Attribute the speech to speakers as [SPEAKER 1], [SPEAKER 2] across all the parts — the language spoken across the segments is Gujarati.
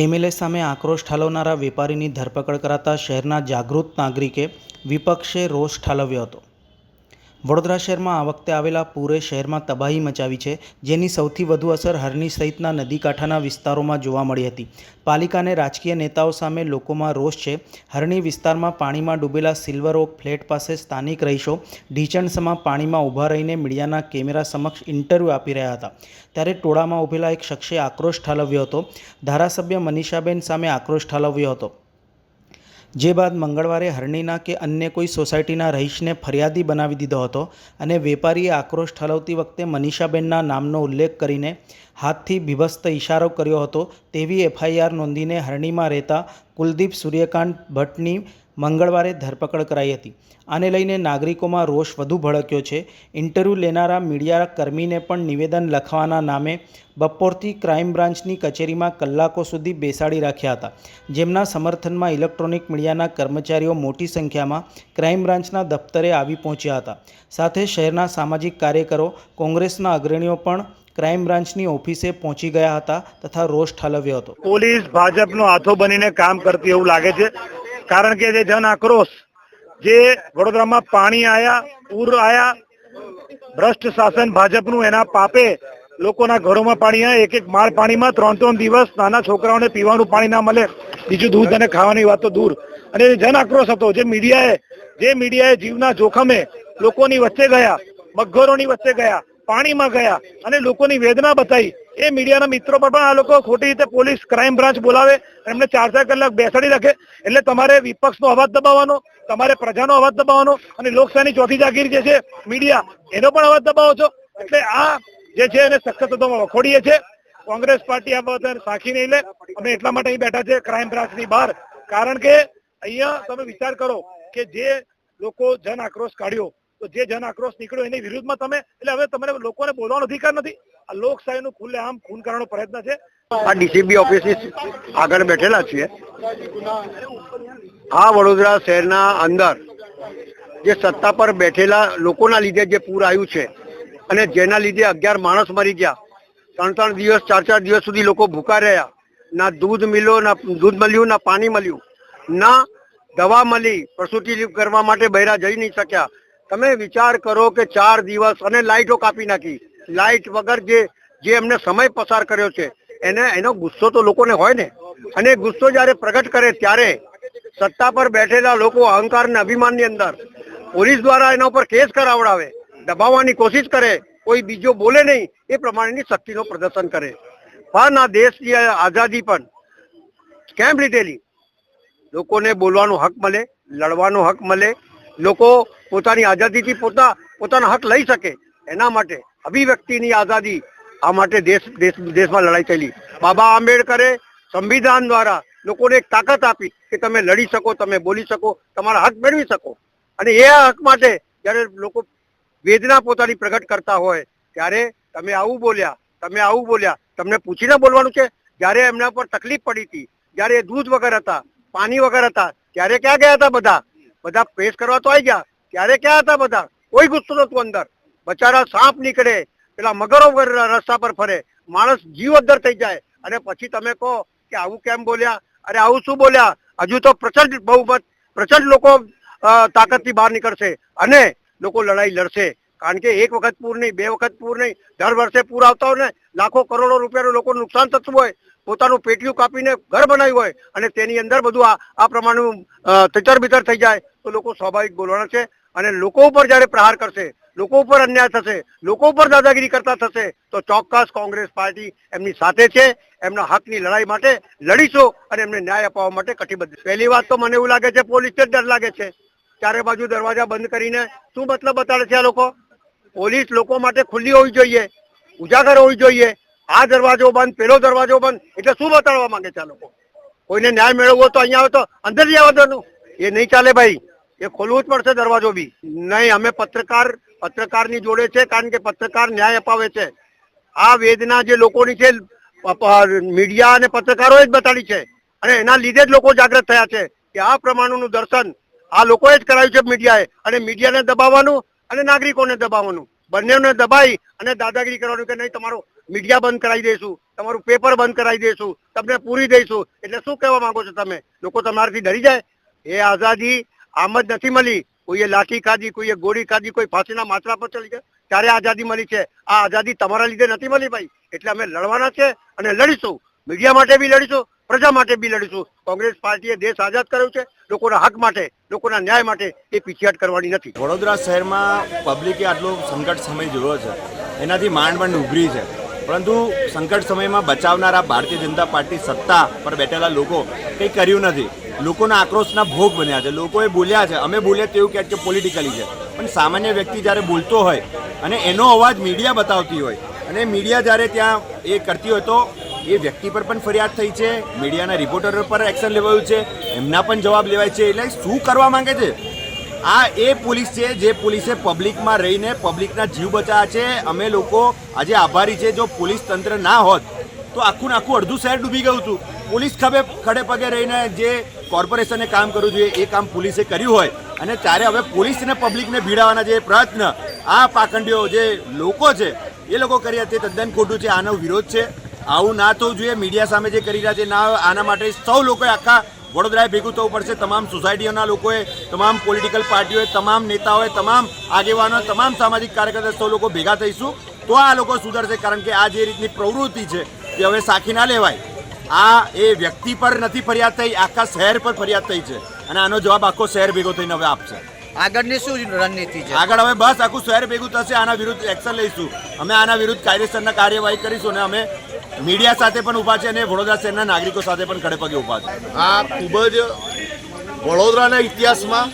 [SPEAKER 1] એમએલએ સામે આક્રોશ ઠાલવનારા વેપારીની ધરપકડ કરાતા શહેરના જાગૃત નાગરિકે વિપક્ષે રોષ ઠાલવ્યો હતો. વડોદરા શહેરમાં આ વખતે આવેલા પૂરે શહેરમાં તબાહી મચાવી છે, જેની સૌથી વધુ અસર હરણી સહિતના નદી કાંઠાના વિસ્તારોમાં જોવા મળી હતી. પાલિકાને રાજકીય નેતાઓ સામે લોકોમાં રોષ છે. હરણી વિસ્તારમાં પાણીમાં ડૂબેલા સિલ્વર ઓક ફ્લેટ પાસે સ્થાનિક રહીશો ઢીચણસમાં પાણીમાં ઊભા રહીને મીડિયાના કેમેરા સમક્ષ ઇન્ટરવ્યૂ આપી રહ્યા હતા. ત્યારે ટોળામાં ઊભેલા એક શખ્સે આક્રોશ ઠાલવ્યો હતો. ધારાસભ્ય મનીષાબેન સામે આક્રોશ ઠાલવ્યો હતો. જે બાદ મંગળવારે હરણીના કે અન્ય કોઈ સોસાયટીના રહીશને ફરિયાદી બનાવી દીધો હતો અને વેપારીએ આક્રોશ ઠાલવતી વખતે મનીષાબેનના નામનો ઉલ્લેખ કરીને હાથથી બીભત્સ ઇશારો કર્યો હતો તેવી એફઆઈઆર નોંધીને હરણીમાં રહેતા કુલદીપ સૂર્યકાંત ભટ્ટની મંગળવારે ધરપકડ કરાઈ હતી. આને લઈને નાગરિકોમાં રોષ વધુ ભડક્યો છે. ઇન્ટરવ્યૂ લેનારા મીડિયા કર્મીને પણ નિવેદન લખવાના નામે બપોરથી ક્રાઇમ બ્રાન્ચની કચેરીમાં કલાકો સુધી બેસાડી રાખ્યા હતા. જેમના સમર્થનમાં ઇલેક્ટ્રોનિક મીડિયાના કર્મચારીઓ મોટી સંખ્યામાં ક્રાઇમ બ્રાન્ચના દફતરે આવી પહોંચ્યા હતા. સાથે શહેરના સામાજિક કાર્યકરો, કોંગ્રેસના અગ્રણીઓ પણ ક્રાઇમ બ્રાન્ચની ઓફિસે પહોંચી ગયા હતા તથા રોષ ઠાલવ્યો હતો.
[SPEAKER 2] પોલીસ ભાજપનો હાથો બનીને કામ કરતી એવું લાગે છે. કારણ કે જે જન આક્રોશ, જે વડોદરામાં પાણી આયા, પૂર આયા, ભ્રષ્ટ શાસન ભાજપનું એના પાપે લોકોના ઘરોમાં પાણી આવે એક એક માળ પાણીમાં ત્રણ ત્રણ દિવસ નાના છોકરાઓને પીવાનું પાણી ના મળે, બીજું દૂધ અને ખાવાની વાત તો દૂર. અને જન આક્રોશ હતો, જે મીડિયાએ જે મીડિયાએ જીવના જોખમે લોકોની વચ્ચે ગયા, મગરોની વચ્ચે ગયા પાણીમાં ગયા અને લોકોની વેદના બતાવી એ મીડિયાના મિત્રો પર પણ આ લોકો ખોટી રીતે પોલીસ ક્રાઇમ બ્રાન્ચ બોલાવે એમને ચાર ચાર કલાક બેસાડી રાખે. એટલે તમારે વિપક્ષનો અવાજ દબાવવાનો, તમારે પ્રજાનો અવાજ દબાવવાનો અને લોકશાહીની ચોથી જાગીર જે છે, મીડિયા, એનો પણ અવાજ દબાવો છો. એટલે આ જે છે એને સખત વખોડીએ છે. કોંગ્રેસ પાર્ટી આ બાબતે સાખી નહીં લે. અમે એટલા માટે અહીં બેઠા છે ક્રાઇમ બ્રાન્ચની બહાર. કારણ કે અહીંયા તમે વિચાર કરો કે જે લોકો જન આક્રોશ કાઢ્યો જે જન આક્રોશ નીકળ્યો એની વિરુદ્ધમાં તમે, એટલે હવે તમને લોકોને બોલવાનો અધિકાર નથી. આ લોકશાહીનું ખુલ્લેઆમ ખૂન કરવાનો પ્રયત્ન છે.
[SPEAKER 3] આ ડીસીબી ઓફિસની આગળ બેઠેલા છીએ. આ વડોદરા શહેરના અંદર જે સત્તા પર બેઠેલા લોકોના લીધે જે પૂર આવ્યું છે અને જેના લીધે અગિયાર માણસ મરી ગયા. ત્રણ ત્રણ દિવસ, ચાર ચાર દિવસ સુધી લોકો ભૂખા રહ્યા. ના દૂધ મિલ્યો, ના દૂધ મળ્યું, ના પાણી મળ્યું. ના દવા મળી, પ્રસૂતિ કરવા માટે બહેરા જઈ નહીં શક્યા. તમે વિચાર કરો કે ચાર દિવસ અને લાઇટો કાપી નાખી. લાઇટ વગર જે જે એમને સમય પસાર કર્યો છે, એને, એનો ગુસ્સો તો લોકોને હોય ને. અને ગુસ્સો જ્યારે પ્રગટ કરે ત્યારે સત્તા પર બેઠેલા લોકો અહંકાર અને અભિમાનની અંદર પોલીસ દ્વારા એના ઉપર કેસ કરાવડાવે, દબાવવાની કોશિશ કરે, કોઈ બીજો બોલે નહીં, એ પ્રમાણેની શક્તિનો પ્રદર્શન કરે. પણ આ દેશની આઝાદી પણ કેમ લીધેલી? લોકોને બોલવાનો હક મળે, લડવાનો હક મળે. લોકો પોતાની આઝાદીથી પોતા, પોતાના હક લઈ શકે એના માટે અભિવ્યક્તિની આઝાદી આ માટે દેશ દેશ, દેશમાં લડાઈ થયેલી. બાબા આંબેડકરે સંવિધાન દ્વારા લોકોને એક તાકાત આપી કે તમે લડી શકો, તમે બોલી શકો, તમારા હક મેળવી શકો. અને એ હક માટે જ્યારે લોકો વેદના પોતાની પ્રગટ કરતા હોય, ત્યારે તમે આવું બોલ્યા, તમે આવું બોલ્યા, તમને પૂછીને બોલવાનું છે? જ્યારે એમના પર તકલીફ પડી હતી, જ્યારે દૂધ વગર હતા, પાણી વગર હતા, ત્યારે ક્યાં ગયા હતા બધા? બધા પ્રેસ કરવા તો આવી ગયા. ત્યારે ક્યાં હતા બધા? કોઈ ગુસ્સો નતું અંદર. બચારા સાપ નીકળે, પેલા મગરો રસ્તા પર ફરે. માણસ જીવ અદ્દર થઈ જાય. અને પછી તમે કહો કે આવું કેમ બોલ્યા? અરે આવું શું બોલ્યા? હજુ તો પ્રચંડ બહુમત પ્રચંડ લોકો તાકાતથી બહાર નીકળશે અને લોકો લડાઈ લડશે. કારણ કે એક વખત પૂર નહીં, બે વખત પૂર નહીં. દર વર્ષે પૂર આવતા હોય ને, લાખો કરોડો રૂપિયાનું લોકો નુકસાન થતું હોય. પોતાનું પેટીયું કાપીને ઘર બનાવ્યું હોય અને તેની અંદર બધું આ આ પ્રમાણનું તિતર બિતર થઈ જાય. તો લોકો સ્વાભાવિક બોલવાના છે. અને લોકો ઉપર જ્યારે પ્રહાર કરશે, લોકો ઉપર અન્યાય થશે, લોકો ઉપર દાદાગીરી કરતા થશે, તો ચોક્કસ કોંગ્રેસ પાર્ટી એમની સાથે છે, એમના હકની લડાઈ માટે લડીશું અને એમને ન્યાય અપાવવા માટે કટિબદ્ધ પહેલી વાત તો મને એવું લાગે છે પોલીસને ડર લાગે છે. ચારે બાજુ દરવાજા બંધ કરીને શું મતલબ બતાડે છે આ લોકો? પોલીસ લોકો માટે ખુલ્લી હોવી જોઈએ, ઉજાગર હોવી જોઈએ. આ દરવાજો બંધ, પેલો દરવાજો બંધ, એટલે શું બતાડવા માંગે છે આ લોકો? કોઈને ન્યાય મેળવવો તો અહીંયા આવે તો અંદર જ આવવા દેવાનું એ નહીં ચાલે ભાઈ. એ ખોલવું જ પડશે દરવાજો બી. નહીં, અમે પત્રકાર, પત્રકારની જોડે છે કારણ કે પત્રકાર ન્યાય અપાવે છે. આ વેદના જે લોકોની છે મીડિયા અને પત્રકારોએ જ બતાડી છે. અને એના લીધે જ લોકો જાગૃત થયા છે કે આ પ્રમાણનું દર્શન આ લોકોએ જ કરાવ્યું છે મીડિયાએ. અને મીડિયાને દબાવવાનું અને નાગરિકોને દબાવવાનું. બંનેને દબાઈ અને દાદાગીરી કરવાનું કે નહીં, તમારો મીડિયા બંધ કરાવી દઈશું, તમારું પેપર બંધ કરાવી દઈશું, તમને પૂરી દઈશું. એટલે શું કહેવા માંગો છો તમે? લોકો તમારાથી ડરી જાય? એ આઝાદી આમ જ નથી મળી. કોઈએ લાઠી કાઢી કોઈએ ગોળી કાઢી કોઈ ફાંસીના માથરા પર ચડી ગયા. ત્યારે આઝાદી મળી છે. આ આઝાદી તમારા લીધે નથી મળી ભાઈ. એટલે અમે લડવાના છે અને લડીશું. મીડિયા માટે બી લડીશું, પ્રજા માટે બી લડીશું. કોંગ્રેસ પાર્ટીએ દેશ આઝાદ કર્યો છે. લોકોના હક માટે, લોકોના ન્યાય માટે એ પીછેહટ કરવાની નથી.
[SPEAKER 4] વડોદરા શહેરમાં પબ્લિકે આટલો સંકટ સમય જોયો છે. એનાથી માંડ માંડ ઉભરી છે. પરંતુ સંકટ સમયમાં બચાવનારા ભારતીય જનતા પાર્ટી સત્તા પર બેઠેલા લોકો કંઈ કર્યું નથી. લોકોના આક્રોશના ભોગ બન્યા છે. લોકોએ બોલ્યા છે. અમે બોલ્યા તેવું કહે કે પોલિટિકલી છે. પણ સામાન્ય વ્યક્તિ જ્યારે બોલતો હોય અને એનો અવાજ મીડિયા બતાવતી હોય અને મીડિયા જ્યારે ત્યાં એ કરતી હોય તો એ વ્યક્તિ પર પણ ફરિયાદ થઈ છે. મીડિયાના રિપોર્ટર પર એક્શન લેવાયું છે. એમના પણ જવાબ લેવાય છે. એટલે શું કરવા માંગે છે? આ એ પોલીસ છે જે પોલીસે પબ્લિકમાં રહીને પબ્લિકના જીવ બચાવ્યા છે. અમે લોકો આજે આભારી છે જો પોલીસ તંત્ર ના હોત તો આખું આખું અડધું શહેર ડૂબી ગયું હતું. પોલીસ ખભે ખડે પગે રહીને જે કોર્પોરેશને કામ કરવું જોઈએ એ કામ પોલીસે કર્યું હોય. અને ત્યારે હવે પોલીસને પબ્લિકને ભીડાવાના જે પ્રયત્ન, આ પાખંડીઓ જે લોકો છે એ લોકો કર્યા તે તદ્દન ખોટું છે. આનો વિરોધ છે. આવું ના થવું જોઈએ. મીડિયા સામે જે કરી રહ્યા છે, ના આના માટે સૌ લોકોએ આખા વડોદરાએ ભેગું થવું પડશે. તમામ સોસાયટીઓના લોકોએ તમામ પોલિટિકલ પાર્ટીઓએ તમામ નેતાઓએ તમામ આગેવાનો તમામ સામાજિક કાર્યકર્તા સૌ લોકો ભેગા થઈશું. તો આ લોકો સુધરશે કારણ કે આ જે રીતની પ્રવૃત્તિ છે તે હવે સાખી ના લેવાય. આ એ વ્યક્તિ પર નથી ફરિયાદ થઈ આખા શહેર પર ફરિયાદ થઈ છે. અને આનો જવાબ આખો શહેર ભેગો થઈને હવે આપશે.
[SPEAKER 5] આગળની શું રણનીતિ છે?
[SPEAKER 4] આગળ હવે બસ આખું શહેર ભેગું થશે આના વિરુદ્ધ એક્શન લઈશું. અમે આના વિરુદ્ધ કાયદેસરના કાર્યવાહી કરીશું અને અમે મીડિયા સાથે પણ ઊભા છે અને વડોદરા શહેરના નાગરિકો સાથે પણ ખડે પગે ઊભા છે.
[SPEAKER 6] આ ખૂબ જ વડોદરાના ઇતિહાસમાં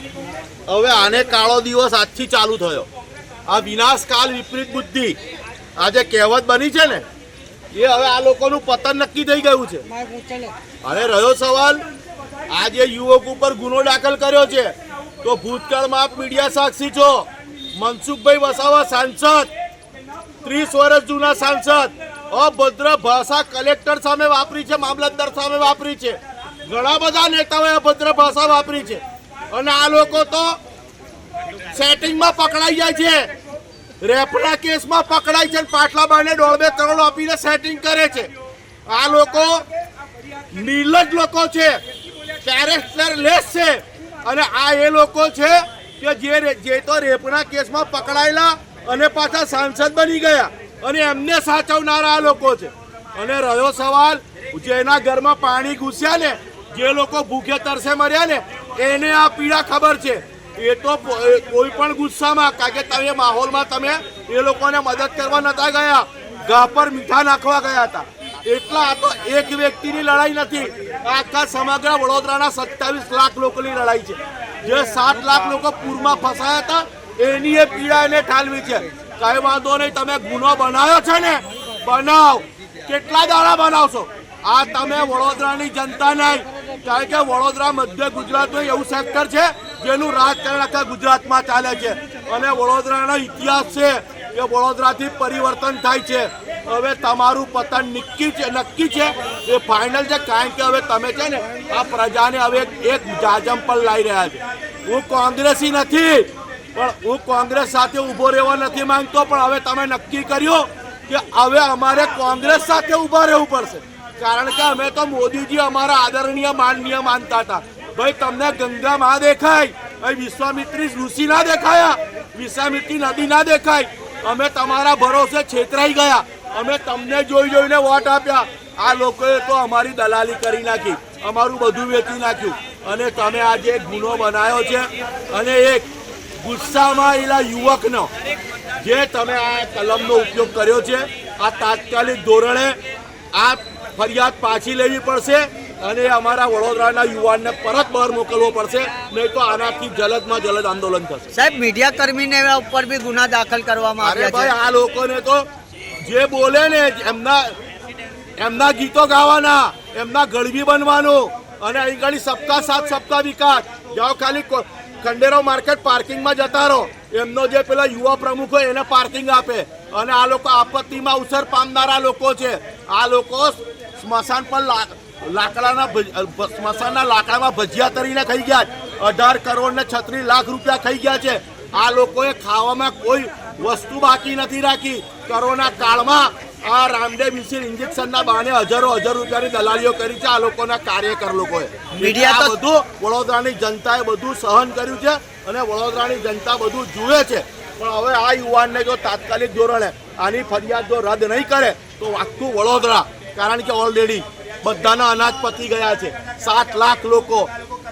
[SPEAKER 6] હવે આને કાળો દિવસ આજથી ચાલુ થયો. આ વિનાશકાલ વિપરીત બુદ્ધિ આ જે કહેવત બની છે ને એ હવે આ લોકોનું પતન નક્કી થઈ ગયું છે. અને રહ્યો સવાલ આ જે યુવક ઉપર ગુનો દાખલ કર્યો છે તો ભૂતકાળમાં આપ મીડિયા સાક્ષી છો. મનસુખભાઈ વસાવા સાંસદ ત્રીસ વર્ષ જૂના સાંસદ. અભદ્ર ભાષા કલેક્ટર સામે વાપરી છે, મામલતદાર સામે વાપરી છે. ઘણા બધા નેતાઓએ અભદ્ર ભાષા વાપરી છે. અને આ લોકો તો સેટિંગમાં પકડાઈ જાય છે. રેપના કેસમાં પકડાય છે પાટલા બાને દોઢ બે કરોડ આપીને સેટિંગ કરે છે. આ લોકો નીલજ લોકો છે. લેસ છે. અને આ એ લોકો છે કે જે જે તો રેપના કેસમાં પકડાયેલા અને પાછા સાંસદ બની ગયા. અને એમને સાચવનારા આ લોકો છે. અને રહ્યો સવાલ જેના ઘરમાં પાણી ઘૂસ્યા ને, જે લોકો ભૂખે તરસે મર્યા ને, એને આ પીડા ખબર છે. એ તો કોઈ પણ ગુસ્સામાં, કારણ કે તમે માહોલમાં તમે એ લોકોને મદદ કરવા નતા ગયા. ઘા પર મીઠા નાખવા ગયા હતા. એટલા આ તો એક વ્યક્તિની લડાઈ નથી. આખા સમગ્ર વડોદરાના સત્તાવીસ લાખ લોકોની લડાઈ છે. જે સાત લાખ લોકો પૂરમાં ફસાયા હતા, એની એ પીડા એને ઠાલવી છે. કઈ વાંધો નહીં, તમે ગુનો બનાવ્યો છે ને, બનાવ. કેટલા દાડા બનાવશો? આ તમે વડોદરાની જનતા નહીં. કારણ કે વડોદરા મધ્ય ગુજરાતનું એવું સેક્ટર છે, જેનું રાજકારણ આખા ગુજરાતમાં ચાલે છે. અને વડોદરાનો ઇતિહાસ છે, એ વડોદરાથી પરિવર્તન થાય છે. હવે તમારું પતન નક્કી છે નક્કી છે. એ ફાઇનલ છે, કારણ કે હવે તમે છે ને, આ પ્રજાને હવે એક- જાજમ પર લાવી રહ્યા છે. હું કોંગ્રેસી નથી. પણ હું કોંગ્રેસ સાથે ઊભો રહેવા નથી માંગતો, પણ હવે તમે નક્કી કર્યું કે હવે અમારે કોંગ્રેસ સાથે ઊભા રહેવું પડશે. કારણ કે અમે તો મોદીજી અમારા આદરણીય, માનનીય માનતા હતા. ભાઈ, તમને ગંગા માં દેખાય. ભાઈ, વિશ્વામિત્રી ઋષિ ના દેખાયા. વિશ્વામિત્રી નદી ના દેખાય. અમે તમારા ભરોસે છેતરાઈ ગયા. અમે તમને જોઈ જોઈને વોટ આપ્યા. આ લોકોએ તો અમારી દલાલી કરી નાખી. અમારું બધું વેચી નાખ્યું. અને તમે આજે ગુનો બનાવ્યો છે. અને એક ગુસ્સામાં એલા યુવકનો જે તમે આ કલમનો ઉપયોગ કર્યો છે આ તાત્કાલિક ધોરણે આ ફરિયાદ પાછી લેવી પડશે અને અમારા વડોદરાના યુવાનને પરત બહાર મોકલવો પડશે નહીં તો આનાથી જલદમાં જલદ આંદોલન થશે.
[SPEAKER 5] સાહેબ મીડિયા કર્મીને ઉપર બી ગુના દાખલ કરવામાં આવ્યા
[SPEAKER 6] ભાઈ
[SPEAKER 5] છે
[SPEAKER 6] આ લોકોને તો જે બોલે ને એમના એમના ગીતો ગાવાના એમના ગળવી બનવાનું અને અહીં ઘણી સપ્તાહ સાત સપ્તાહ વિકાસ. જાઓ ખાલી કો- ખંડેરો માર્કેટ પાર્કિંગમાં જતા રહો. એમનો જે પેલા યુવા પ્રમુખ હોય એને પાર્કિંગ આપે. અને આ લોકો આપત્તિમાં અવસર પામનારા લોકો છે. આ લોકો સ્મશાન પર લાકડાના સ્મશાનના લાકડામાં ભજીયા તરીને ખાઈ ગયા. અઢાર કરોડ ને છત્રીસ લાખ રૂપિયા ખાઈ ગયા છે. આ લોકોએ ખાવામાં કોઈ વસ્તુ બાકી નથી રાખી. કોરોના કાળમાં આ રામદેવ મિસિન ઇન્જેક્શનના બહાને હજારો હજાર રૂપિયાની દલાલીઓ કરી છે આ લોકોના કાર્યકર લોકોએ.
[SPEAKER 5] મીડિયા
[SPEAKER 6] બધું વડોદરાની જનતાએ બધું સહન કર્યું છે અને વડોદરાની જનતા બધું જુએ છે. પણ હવે આ યુવાનને જો તાત્કાલિક ધોરણે આની ફરિયાદ જો રદ નહીં કરે તો આખું વડોદરા. કારણ કે ઓલરેડી બધાના અનાજ પતી ગયા છે. સાત લાખ લોકો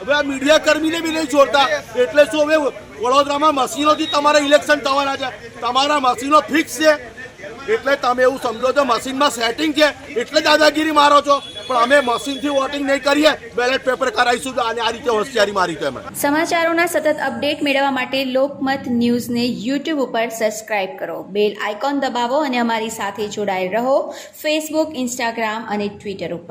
[SPEAKER 6] હવે આ મીડિયા કર્મીને બી નહીં છોડતા. એટલે શું હવે વડોદરામાં મશીનોથી તમારે ઇલેક્શન થવાના છે. તમારા મશીનો ફિક્સ છે. એટલે તમે એવું સમજો છો, મશીનમાં સેટિંગ છે. એટલે દાદાગીરી મારો છો. પણ અમે મશીનથી વોટિંગ નહીં કરીએ. બેલેટ પેપર કરાવીશું તો આ રીતે હોશિયારી મારી છે અમે
[SPEAKER 7] સમાચારોના સતત અપડેટ મેળવવા માટે લોકમત ન્યૂઝને યુટ્યુબ ઉપર સબસ્ક્રાઇબ કરો. બેલ આઇકોન દબાવો અને અમારી સાથે જોડાયેલ રહો. ફેસબુક ઇન્સ્ટાગ્રામ અને ટ્વિટર ઉપર.